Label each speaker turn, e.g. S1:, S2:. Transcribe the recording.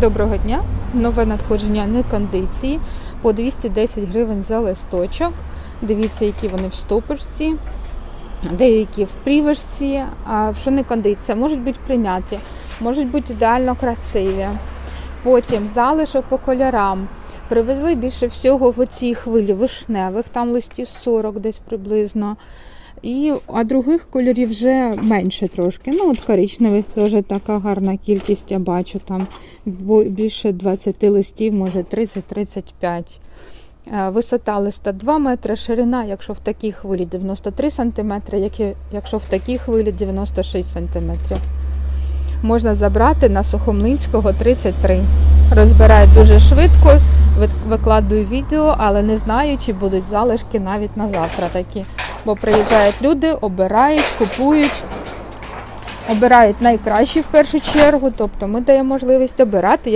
S1: Доброго дня! Нове надходження не кондиції по 210 гривень за листочок. Дивіться, які вони в стопочці, деякі в прівишці. А що не кондиція, можуть бути прийняті, можуть бути ідеально красиві. Потім залишок по кольорам. Привезли більше всього в цій хвилі вишневих, там листів 40 десь приблизно. І, а других кольорів вже менше трошки. Ну, от коричневих теж така гарна кількість, я бачу там більше 20 листів, може 30-35. Е, Висота листа 2 метри, ширина, якщо в такій хвилі 93 см, якщо в такій хвилі 96 см. Можна забрати на Сухомлинського 33. Розбирають дуже швидко, викладую відео, але не знаю, чи будуть залишки навіть на завтра такі. Бо приїжджають люди, обирають, купують, обирають найкращі в першу чергу. Тобто ми даємо можливість обирати.